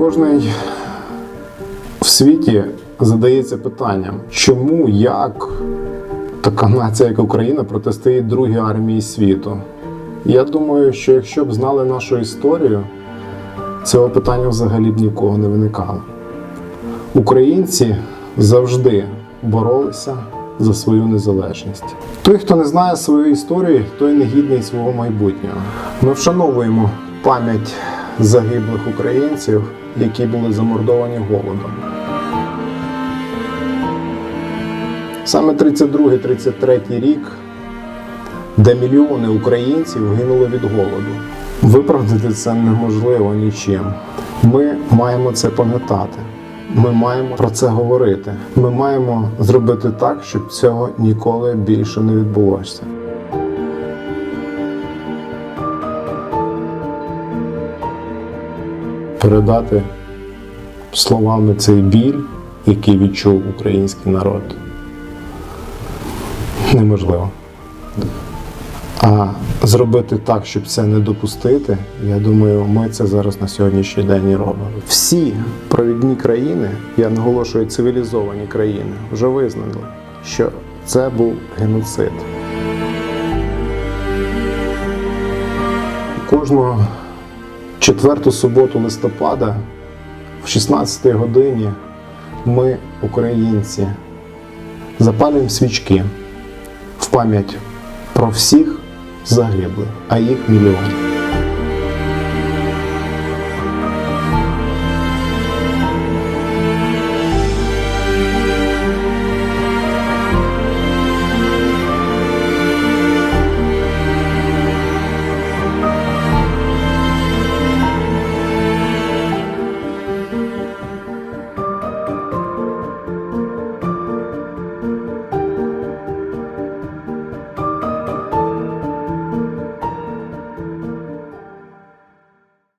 Кожний в світі задається питанням, чому, як така нація, як Україна, протистоїть другій армії світу. Я думаю, що якщо б знали нашу історію, цього питання взагалі б нікого не виникало. Українці завжди боролися за свою незалежність. Той, хто не знає своєї історії, той не гідний свого майбутнього. Ми вшановуємо пам'ять загиблих українців, які були замордовані голодом. Саме 32-33 рік, де мільйони українців гинули від голоду. Виправдати це неможливо нічим. Ми маємо це пам'ятати. Ми маємо про це говорити. Ми маємо зробити так, щоб цього ніколи більше не відбулося. Передати словами цей біль, який відчув український народ, неможливо. А зробити так, щоб це не допустити, я думаю, ми це зараз на сьогоднішній день і робимо. Всі провідні країни, я наголошую, цивілізовані країни, вже визнали, що це був геноцид. Кожного четверту суботу листопада в 16 годині ми, українці, запалюємо свічки в пам'ять про всіх загиблих, а їх мільйони.